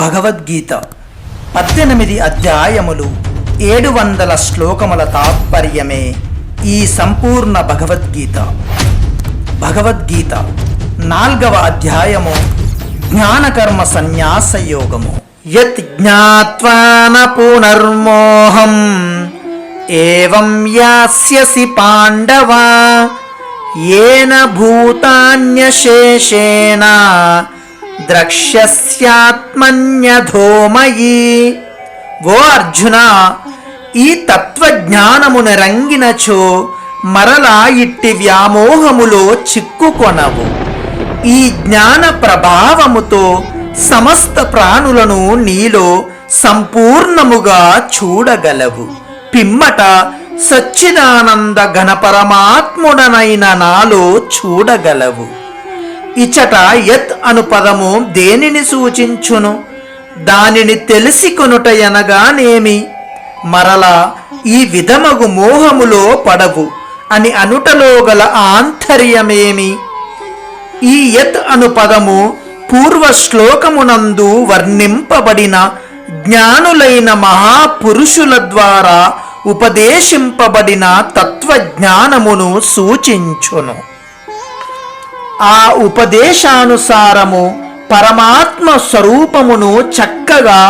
భగవద్గీత పద్దెనిమిది అధ్యాయములు ఏడు వందల శ్లోకముల తాత్పర్యమే ఈ సంపూర్ణ భగవద్గీత. భగవద్గీత నాల్గవ అధ్యాయము జ్ఞానకర్మ సన్యాస యోగము యత్ జ్ఞాత్వాన పునర్మోహం ఏవం యాస్యసి పాండవా ఏన భూతాన్యశేషేణ ద్రక్ష్యస్యాత్మన్యధోమయీ. ఓ అర్జున ఈ తత్వజ్ఞానమును రంగినచో మరలా ఇట్టి వ్యామోహములో చిక్కుకొనవు. ఈ జ్ఞాన ప్రభావముతో సమస్త ప్రాణులను నీలో సంపూర్ణముగా చూడగలవు. పిమ్మట సచ్చిదానంద ఘనపరమాత్ముడనైన నాలో చూడగలవు. ఇచట యత్ అను పదము దేనిని సూచించును? దానిని తెలిసి కొనుట ఎనగానేమి మరలా ఈ విధమగు మోహములో పడవు అని అనుటలో గల ఆంతర్యమేమి? ఈ యత్ అను పదము పూర్వ శ్లోకమునందు వర్ణింపబడిన జ్ఞానులైన మహాపురుషుల ద్వారా ఉపదేశింపబడిన తత్వజ్ఞానమును సూచించును. ఆ ఉపదేశానుసారము పరమాత్మ స్వరూపమును చక్కగా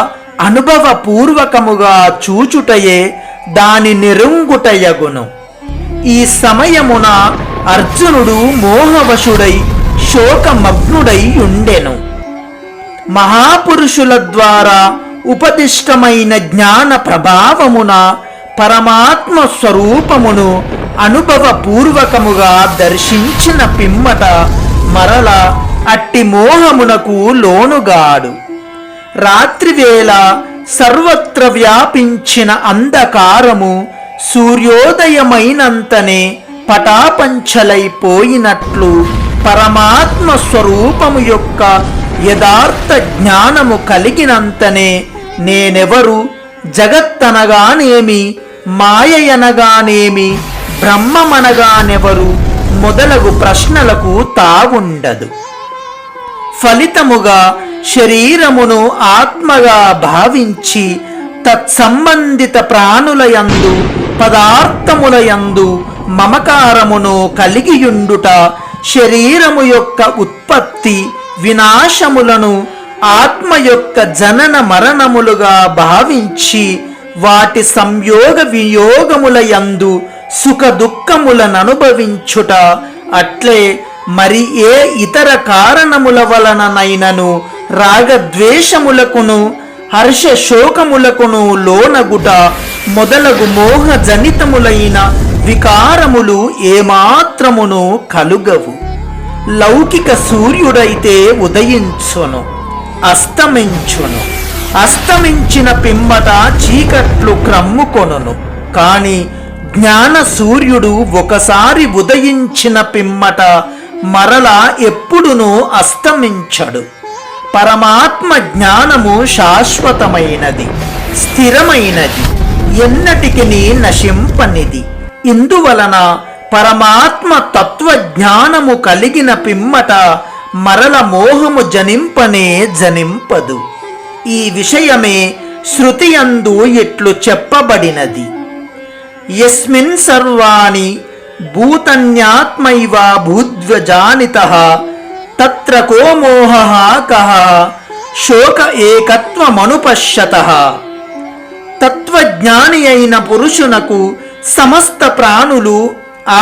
అనుభవపూర్వకముగా చూచుటయే దాని నిరుంగుటయగును. ఈ సమయమున అర్జునుడు మోహవశుడై శోకమగ్నుడై ఉండెను మహాపురుషుల ద్వారా ఉపదిష్టమైన జ్ఞాన ప్రభావమున పరమాత్మ స్వరూపమును అనుభవపూర్వకముగా దర్శించిన పిమ్మట మరల అట్టి మోహమునకు లోనుగాడు. రాత్రివేళ సర్వత్ర వ్యాపించిన అంధకారము సూర్యోదయమైనంతనే పటాపంచలైపోయినట్లు పరమాత్మ స్వరూపము యొక్క యథార్థ జ్ఞానము కలిగినంతనే నేనెవరు? జగత్తనగానేమి? మాయయనగానేమి? బ్రహ్మమనగానెవరు? మొదలగు ప్రశ్నలకు తావుండదు. ఫలితముగా శరీరమును ఆత్మగా భావించి తత్సంబంధిత ప్రాణులయందు పదార్థములయందు మమకారమును కలిగియుండుట శరీరము యొక్క ఉత్పత్తి వినాశములను ఆత్మ యొక్క జనన మరణములుగా భావించి వాటి సంయోగ వియోగముల యందు సుఖ దుఃఖములననుభవించుట అట్లే మరి ఏ ఇతర కారణముల వలననైనను రాగద్వేషములకును హర్ష శోకములకును లోనగుట మొదలగు మోహ జనితములైన వికారములు ఏమాత్రమును కలుగవు. లౌకిక సూర్యుడైతే ఉదయించును అస్తమించును. అస్తమించిన పిమ్మట చీకట్లు క్రమ్ముకొనును కాని జ్ఞాన సూర్యుడు ఒకసారి ఉదయించిన పిమ్మట మరలా ఎప్పుడునూ అస్తమించడు. పరమాత్మ జ్ఞానము శాశ్వతమైనది స్థిరమైనది ఎన్నటికి నశింపనిది. ఇందువలన పరమాత్మ తత్వజ్ఞానము కలిగిన పిమ్మట మరల మోహము జనింపనే జనింపదు. ఈ విషయమే శృతియందు ఇట్లు చెప్పబడినది. యస్మిన్ సర్వాణి భూతన్యాత్మైవ భూద్వజానిత తత్ర కో మోహ కహ శోక ఏకత్వమనుపశ్యత. తత్వజ్ఞాని అయిన పురుషునకు సమస్త ప్రాణులు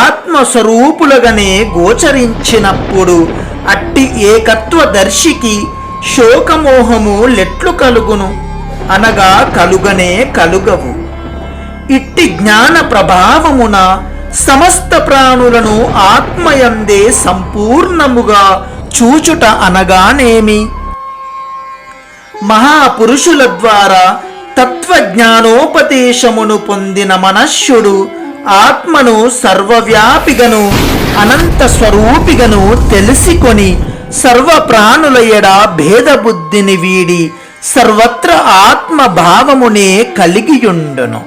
ఆత్మస్వరూపులుగానే గోచరించినప్పుడు అట్టి ఏకత్వ దర్శికి శోకమోహము లెట్లు కలుగును అనగా కలుగనే కలుగవు. ఇట్టి జ్ఞాన ప్రభావమున సమస్త ప్రాణులను ఆత్మయందే సంపూర్ణముగా చూచుట అనగానేమి? మహాపురుషుల ద్వారా తత్వజ్ఞానోపదేశమును పొందిన మనశ్యుడు ఆత్మను సర్వవ్యాపిగను అనంత స్వరూపిగను తెలిసికొని సర్వ ప్రాణుల ఎడ భేదబుద్ధిని వీడి సర్వత్ర ఆత్మభావమునే కలిగియుండును.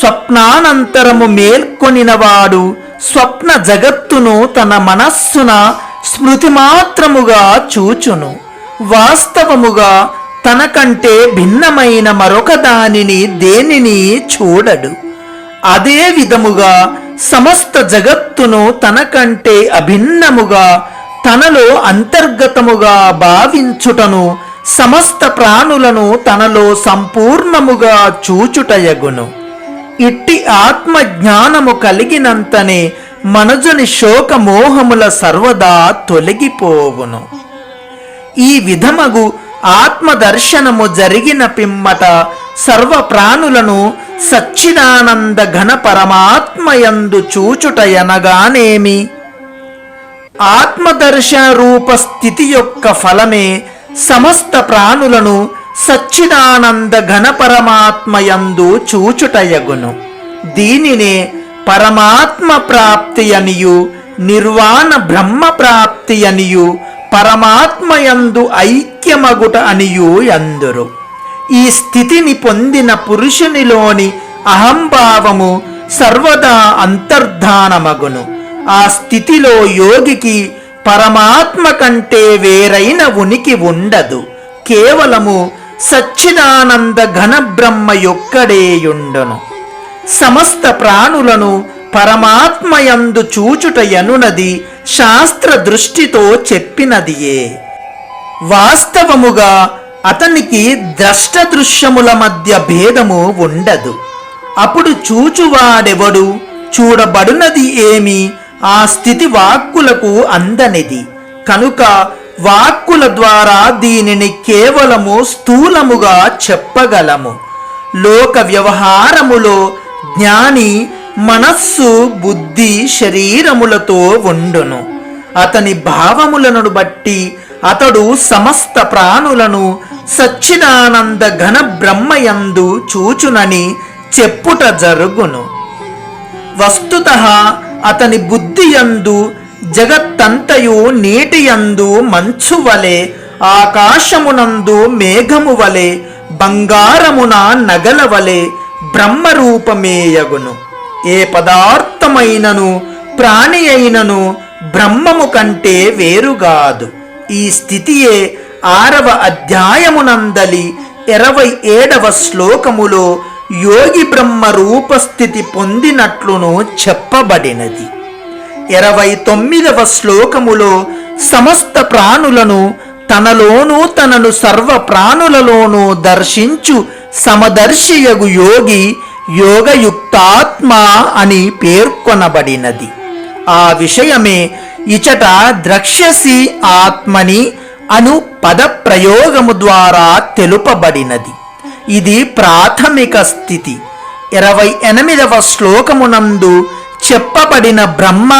స్వప్నానంతరము మేల్కొనినవాడు స్వప్న జగత్తును తన మనస్సున స్మృతి మాత్రముగా చూచును. వాస్తవముగా తనకంటే భిన్నమైన మరొక దానిని దేనిని చూడడు. అదే విధముగా సమస్త జగత్తును తనకంటే అభిన్నముగా తనలో అంతర్గతముగా భావించుటను సమస్త ప్రాణులను తనలో సంపూర్ణముగా చూచుటయగును. ఇట్టి ఆత్మ జ్ఞానము కలిగినంతనే మనజుని శోకమోహముల సర్వదా తొలగిపోవును. ఈ విధమగు ఆత్మదర్శనము జరిగిన పిమ్మట సర్వ ప్రాణులను సచ్చిదానంద ఘన పరమాత్మయందు చూచుట ఎనగానేమి ఆత్మదర్శన రూప స్థితి యొక్క ఫలమే సమస్త ప్రాణులను సచ్చిదానంద ఘన పరమాత్మయందు చూచుటయగును. దీనినే పరమాత్మ ప్రాప్తి అనియు నిర్వాణ బ్రహ్మ ప్రాప్తి అనియు పరమాత్మయందు ఐక్యమగుట అనియు అందురు ఈ స్థితిని పొందిన పురుషునిలోని అహంభావము సర్వదా అంతర్ధానమగును. ఆ స్థితిలో యోగికి పరమాత్మ కంటే వేరైన ఉనికి ఉండదు. కేవలము సచ్చిదానంద ఘనబ్రహ్మ యొక్కడేయుండను యొక్కడేయుండును సమస్త ప్రాణులను పరమాత్మయందు చూచుట ఎనునది శాస్త్ర దృష్టితో చెప్పినదియే. వాస్తవముగా అతనికి ద్రష్ట దృశ్యముల మధ్య భేదము ఉండదు. అప్పుడు చూచువాడెవడు? చూడబడునది ఏమి? ఆ స్థితి వాక్కులకు అందనిది. కనుక వాక్కుల ద్వారా దీనిని కేవలము స్థూలముగా చెప్పగలము. లోక వ్యవహారములో జ్ఞాని మనస్సు బుద్ధి శరీరములతో ఉండును. అతని భావములను బట్టి అతడు సమస్త ప్రాణులను సచ్చిదానంద ఘన బ్రహ్మయందు చూచునని చెప్పుట జరుగును. వస్తుత అతని బుద్ధి యందు జగత్తంతయు నీటి యందు మంచు వలె ఆకాశమునందు మేఘము వలె బంగారమున నగల వలె బ్రహ్మరూపమేయగును. ఏ పదార్థమైనను ప్రాణి అయినను బ్రహ్మము కంటే వేరుగాదు. ఈ స్థితియే ఆరవ అధ్యాయమునందలి ఇరవై ఏడవ శ్లోకములో యోగి బ్రహ్మ రూపస్థితి పొందినట్లును చెప్పబడినది. ఇరవై తొమ్మిదవ శ్లోకములో సమస్త ప్రాణులను తనలోనూ తనను సర్వ ప్రాణులలోనూ దర్శించు సమదర్శియగు యోగి యోగయుక్తాత్మ అని పేర్కొనబడినది. ఆ విషయమే ఇచట ద్రక్ష్యసి ఆత్మని అను పద ప్రయోగము ద్వారా తెలుపబడినది. ఇది ప్రాథమిక స్థితి. ఇరవై ఎనిమిదవ శ్లోకమునందు చెప్పబడిన బ్రహ్మ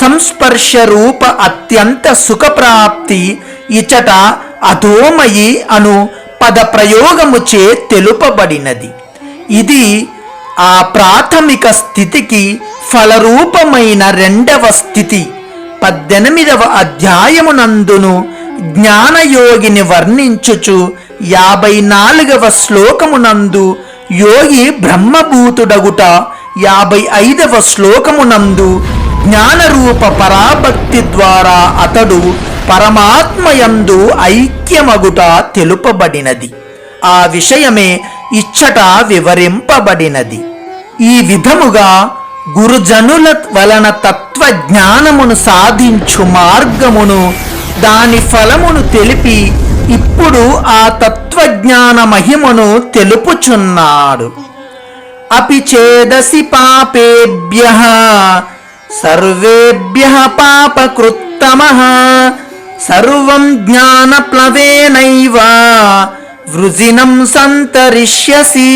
సంస్పర్శ రూప అత్యంత సుఖప్రాప్తి ఇచట అధోమయి అను పద ప్రయోగముచే తెలుపబడినది. ఇది ఆ ప్రాథమిక స్థితికి ఫలరూపమైన రెండవ స్థితి. పద్దెనిమిదవ అధ్యాయమునందును జ్ఞానయోగిని వర్ణించుచు యాభై నాలుగవ శ్లోకమునందు యోగి బ్రహ్మభూతుడగుట యాభై ఐదవ శ్లోకమునందు జ్ఞానరూప పరాభక్తి ద్వారా అతడు పరమాత్మయందు ఐక్యమగుట తెలుపబడినది. ఆ విషయమే ఇచ్చట వివరింపబడినది. ఈ విధముగా గురుజనుల వలన తత్వ జ్ఞానమును సాధించు మార్గమును దాని ఫలమును తెలిపి ఇప్పుడు ఆ తత్వజ్ఞాన మహిమను తెలుపుచున్నాడు. అపి చేదసి పాపేభ్య సర్వేభ్య పాపకృత్తమ సర్వం జ్ఞానప్లవేనైవ వృజినం సంతరిష్యసి.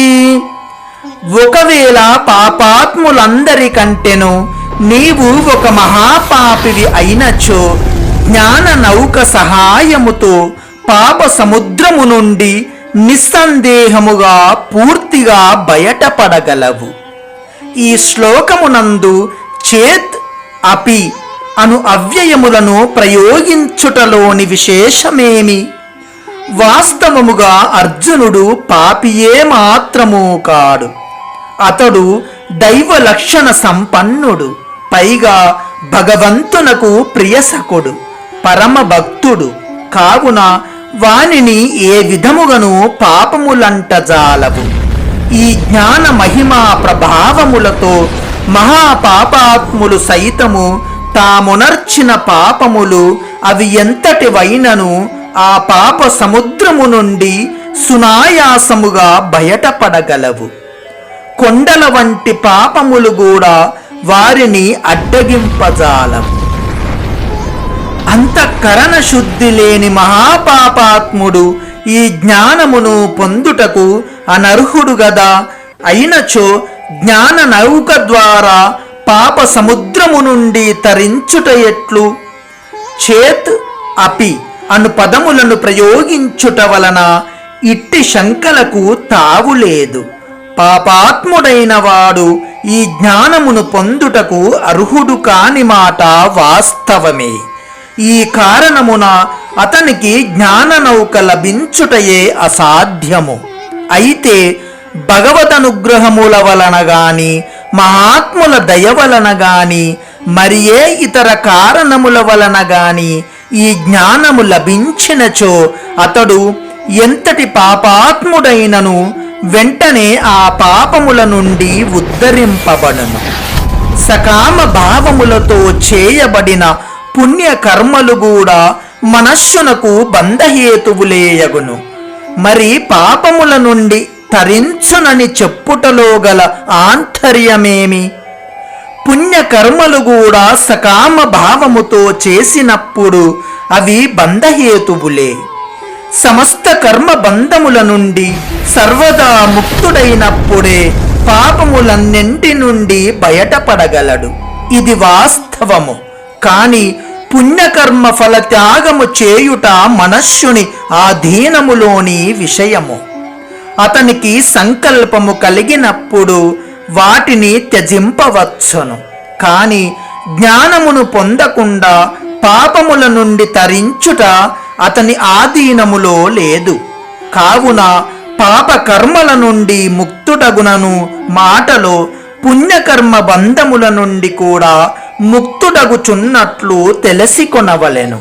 ఒకవేళ పాపాత్ములందరికంటెను నీవు ఒక మహాపాపివి అయినచో జ్ఞాన నౌక సహాయముతో పాప సముద్రము నుండి నిస్సందేహముగా పూర్తిగా బయటపడగలవు. ఈ శ్లోకమునందు చేత్ అపి అను అవ్యయములను ప్రయోగించుటలోని విశేషమేమి? వాస్తవముగా అర్జునుడు పాపియే మాత్రము కాడు. అతడు దైవ లక్షణ సంపన్నుడు పైగా భగవంతునకు ప్రియసకుడు పరమ భక్తుడు కావున వానిని ఏ విధముగను పాపములంటజాలవు ఈ జ్ఞాన మహిమా ప్రభావములతో మహాపాపాత్ములు సైతము తామునర్చిన పాపములు అవి ఎంతటివైనను ఆ పాప సముద్రము నుండి సునాయాసముగా బయటపడగలవు. కొండల వంటి పాపములు కూడా వారిని అడ్డగింపజాలవు. అంతఃకరణ శుద్ధి లేని మహాపాపాత్ముడు ఈ జ్ఞానమును పొందుటకు అనర్హుడు గదా. అయినచో జ్ఞాన నౌక ద్వారా పాప సముద్రము నుండి తరించుట ఎట్లు? చేత్ అపి అను పదములను ప్రయోగించుట వలన ఇట్టి శంకలకు తావులేదు పాపాత్ముడైన వాడు ఈ జ్ఞానమును పొందుటకు అర్హుడు కాని మాట వాస్తవమే. ఈ కారణమున అతనికి జ్ఞాన నౌక లభించుటయే అసాధ్యము. అయితే భగవదనుగ్రహముల వలన గాని మహాత్ముల దయ వలన గాని మరి ఏ ఇతర కారణముల వలన గాని ఈ జ్ఞానము లభించినచో అతడు ఎంతటి పాపాత్ముడైనను వెంటనే ఆ పాపముల నుండి ఉద్ధరింపబడను. సకామ భావములతో చేయబడిన పుణ్యకర్మలు కూడా మనస్సునకు బంధహేతువులేయగును మరి పాపముల నుండి తరించునని చెప్పుటలో గల ఆంతర్యమేమి? పుణ్యకర్మలు కూడా సకామ భావముతో చేసినప్పుడు అవి బంధహేతువులే. సమస్త కర్మ బంధముల నుండి సర్వదా ముక్తుడైనప్పుడే పాపములన్నింటి నుండి బయటపడగలడు. ఇది వాస్తవము. కానీ పుణ్యకర్మ ఫల త్యాగము చేయుట మనస్సుని ఆధీనములోని విషయము. అతనికి సంకల్పము కలిగినప్పుడు వాటిని త్యజింపవచ్చును. కానీ జ్ఞానమును పొందకుండా పాపముల నుండి తరించుట అతని ఆధీనములో లేదు. కావున పాప కర్మల నుండి ముక్తుడగునను మాటలో పుణ్యకర్మ బంధముల నుండి కూడా ముక్తుడగుచున్నట్లు తెలిసికొనవలెను.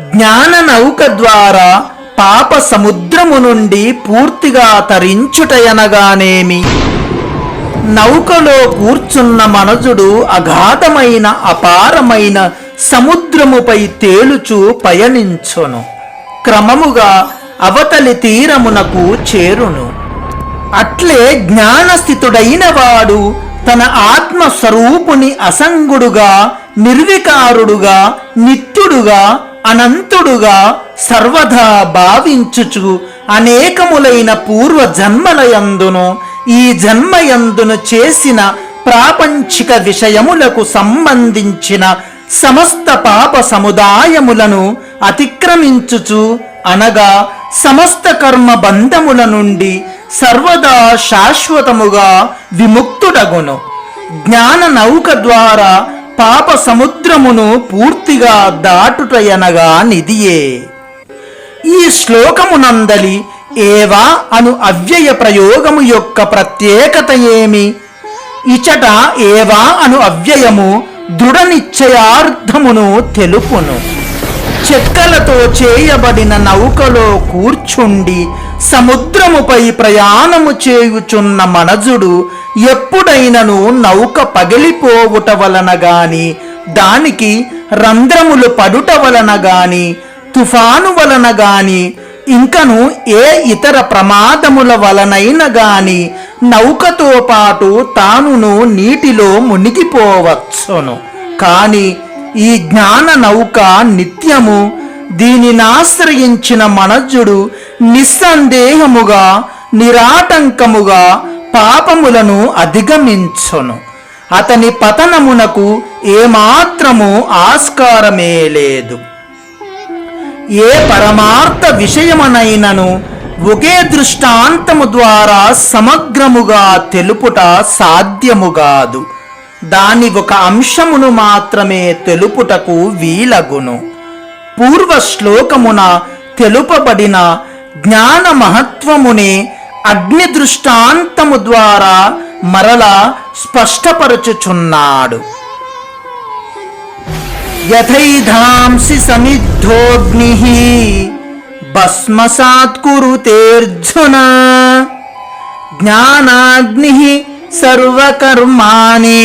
జ్ఞాన నౌక ద్వారా పాప సముద్రము నుండి పూర్తిగా తరించుటయనగానేమి? నౌకలో కూర్చున్న మనజుడు అగాధమైన అపారమైన సముద్రముపై తేలుచు పయనించును. క్రమముగా అవతలి తీరమునకు చేరును. అట్లే జ్ఞానస్థితుడైన వాడు తన ఆత్మ స్వరూపుని అసంగుడుగా నిర్వికారుడుగా నిత్యుడుగా అనంతుడుగా సర్వదా భావించుచు అనేకములైన పూర్వ జన్మలయందును ఈ జన్మయందును చేసిన ప్రాపంచిక విషయములకు సంబంధించిన సమస్త పాప సముదాయములను అతిక్రమించుచు అనగా సమస్త కర్మ బంధముల నుండి సర్వదా శాశ్వతముగా విముక్తుడగును. జ్ఞాన నౌక ద్వారా పాప సముద్రమును పూర్తిగా దాటుటయనగా నిదియే ఈ శ్లోకమునందలి ఏవా అను అవ్యయ ప్రయోగము యొక్క ప్రత్యేకత ఏమి? ఇచట ఏవా అను అవ్యయము దృఢ నిశ్చయార్థమును తెలుపును. చెక్కలతో చేయబడిన నౌకలో కూర్చుండి సముద్రముపై ప్రయాణము చేయుచున్న మనజుడు ఎప్పుడైనను నౌక పగిలిపోవుట వలన గాని దానికి రంధ్రములు పడుట వలన గాని తుఫాను వలన గాని ఇంకను ఏ ఇతర ప్రమాదముల వలనైన గాని నౌకతో పాటు తానును నీటిలో మునిగిపోవచ్చును. కానీ ఈ జ్ఞాన నౌక నిత్యము దీనినాశ్రయించిన మనజుడు నిస్సందేహముగా నిరాటంకముగా పాపములను అధిగమించును. అతని పతనమునకు ఏమాత్రము ఆస్కారమే లేదు. ఏ పరమార్థ విషయమనైనను ఒకే దృష్టాంతము ద్వారా సమగ్రముగా తెలుపుట సాధ్యము కాదు. దాని ఒక అంశమును మాత్రమే తెలుపుటకు వీలగును. పూర్వ శ్లోకమున తెలుపబడిన జ్ఞాన మహత్వమునే అగ్ని దృష్టాంతము ద్వారా మరలా స్పష్టపరచుచున్నాడు. యథైధాంసి సమిద్ధోగ్ని భస్మసాత్కురుతేర్జున జ్ఞానాగ్ని సర్వకర్మాణి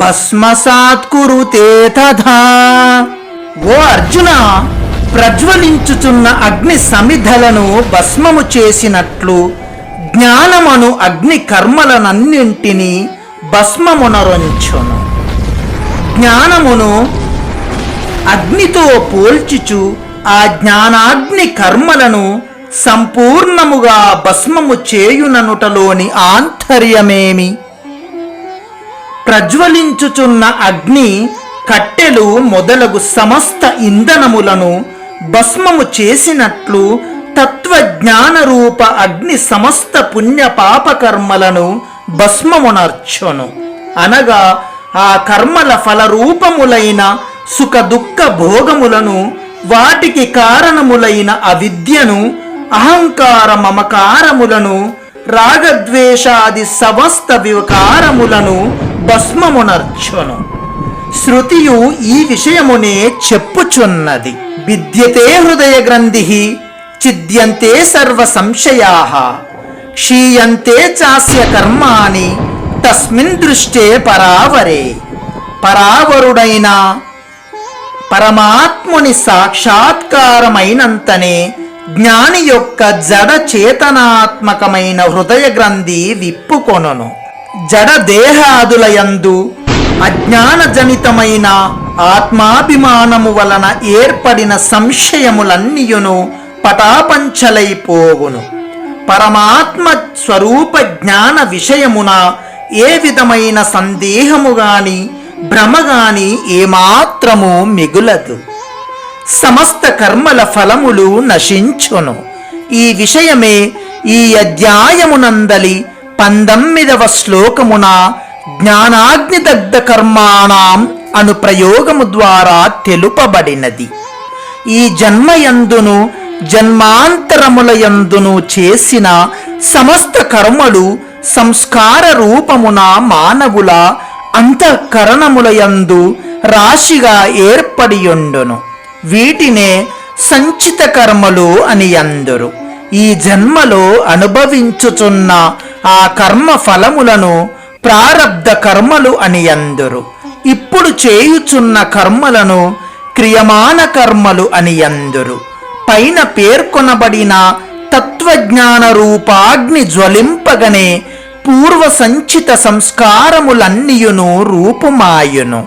భస్మసాత్కురుతే తథా. ఓ అర్జున ప్రజ్వలించుచున్న అగ్ని సమిధలను భస్మము చేసినట్లు జ్ఞానమను అగ్ని కర్మలనన్నింటినీ భస్మమునరొంచును జ్ఞానమును అగ్నితో పోల్చుచు ఆ జ్ఞానాగ్ని కర్మలను సంపూర్ణముగా భస్మము చేయుననుటలోని ఆంతర్యమేమి? ప్రజ్వలించుచున్న అగ్ని కట్టెలు మొదలగు సమస్త ఇంధనములను భస్మము చేసినట్లు తత్వజ్ఞాన రూప అగ్ని సమస్త పుణ్య పాపకర్మలను భస్మమునర్చును. అనగా ఆ కర్మల ఫలరూపములైన సుఖ దుఃఖ భోగములను వాటికి కారణములైన అవిద్యను అహంకార మమకారములను రాగద్వేషాది సమస్త వికారములను భస్మమునర్చును శృతియు ఈ విషయమునే చెప్పుచున్నది. విద్యతే హృదయ గ్రంథి చిద్యంతే సర్వ సంశయా. క్షీయంతే చాస్య కర్మాణి తస్మిన్ దృష్టే పరావరే. పరావరుడైన పరమాత్ముని సాక్షాత్కారమైనంతనే జ్ఞాని యొక్క జడ చేతనాత్మకమైన హృదయ గ్రంథి విప్పుకొనును. జడ దేహాదులయందు అజ్ఞానజనితమైన ఆత్మాభిమానము వలన ఏర్పడిన సంశయములన్నీయును పటాపంచలైపోవును పరమాత్మ స్వరూప జ్ఞాన విషయమున ఏ విధమైన సందేహము గాని భ్రమ గాని ఏమాత్రము మిగులదు. సమస్త కర్మల ఫలములు నశించును. ఈ విషయమే ఈ అధ్యాయమునందలి పంతొమ్మిదవ శ్లోకమున జ్ఞానాగ్నిదగ్ధ కర్మాణం అను ప్రయోగము ద్వారా తెలుపబడినది. ఈ జన్మయందును జన్మాంతరములయందును చేసిన సమస్త కర్మలు సంస్కార రూపమున మానవుల అంతఃకరణములయందు రాశిగా ఏర్పడియుండును. వీటినే సంచిత కర్మలు అని అందరు. ఈ జన్మలో అనుభవించుచున్న ఆ కర్మ ఫలములను ప్రారబ్ధ కర్మలు అని అందరు. ఇప్పుడు చేయుచున్న కర్మలను క్రియమాన కర్మలు అని అందరు. పైన పేర్కొనబడిన తత్వజ్ఞాన రూపాగ్ని జ్వలింపగనే పూర్వ సంచిత సంస్కారములన్నీయును రూపుమాయును.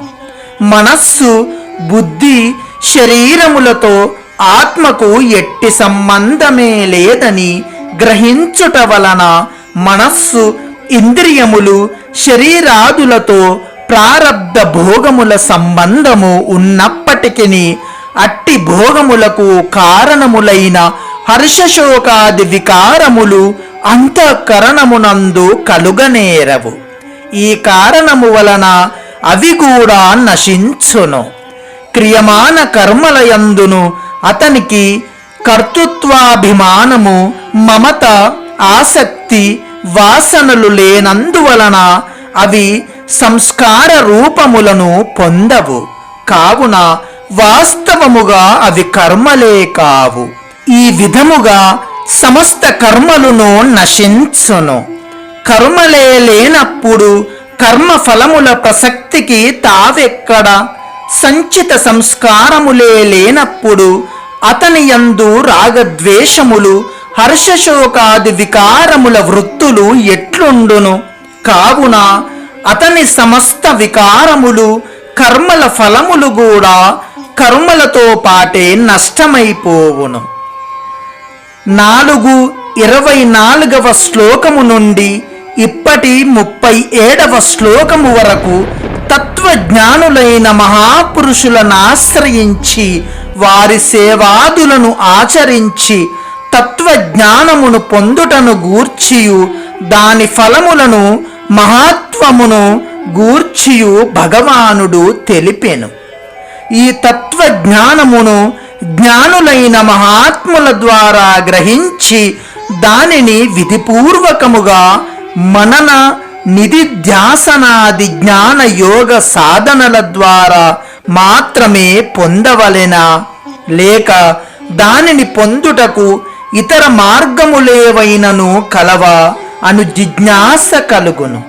మనస్సు బుద్ధి శరీరములతో ఆత్మకు ఎట్టి సంబంధమే లేదని గ్రహించుట వలన మనస్సు ఇంద్రియములు శరీరాదులతో ప్రారబ్ధ భోగముల సంబంధము ఉన్నప్పటికీ అట్టి భోగములకు కారణములైన హర్షశోకాది వికారములు అంతఃకరణమునందు కలుగనేరవు. ఈ కారణము వలన అవి కూడా నశించును. క్రియమాన కర్మలయందును అతనికి కర్తృత్వాభిమానము మమత ఆసక్తి వాసనలు లేనందువలన అవి సంస్కార రూపములను పొందవు. కావున వాస్తవముగా అవి కర్మలే కావు. ఈ విధముగా సమస్త కర్మలను నశించును. కర్మలే లేనప్పుడు కర్మ ఫలముల ప్రసక్తికి తావెక్కడ సంచిత సంస్కారములే లేనప్పుడు అతని యందు రాగద్వేషములు హర్షశోకాది వికారముల వృత్తులు ఎట్లుండును? కావున అతని సమస్త వికారములు కర్మల ఫలములు కూడా కర్మలతో పాటే నష్టమైపోవును. నాలుగు ఇరవై నాలుగవ శ్లోకము నుండి ఇప్పటి ముప్పై ఏడవ శ్లోకము వరకు తత్వజ్ఞానులైన మహాపురుషులను ఆశ్రయించి వారి సేవాదులను ఆచరించి తత్వజ్ఞానమును పొందుటను గూర్చియు దాని ఫలములను మహాత్వమును గూర్చియు భగవానుడు తెలిపెను. ఈ తత్వజ్ఞానమును జ్ఞానులైన మహాత్ముల ద్వారా గ్రహించి దానిని విధిపూర్వకముగా మనన నిధిధ్యాసనాది జ్ఞాన యోగ సాధనల ద్వారా మాత్రమే పొందవలెనా? లేక దానిని పొందుటకు ఇతర మార్గములేవైనను కలవా? అను జిజ్ఞాస కలుగును.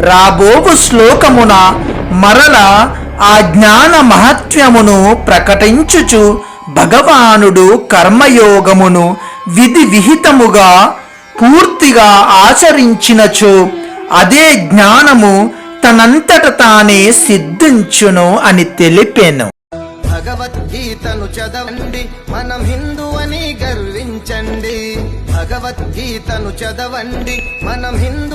రాబోవు శ్లోకమున మరల ఆ జ్ఞాన మహత్యమును ప్రకటించుచు భగవానుడు కర్మయోగమును విధి విహితముగా పూర్తిగా ఆచరించినచో అదే జ్ఞానము తనంతట తానే సిద్ధించును అని తెలిపాను. భగవద్గీతను చదవండి మనం హిందూ అని గర్వించండి. భగవద్గీతను చదవండి మనం హిందూ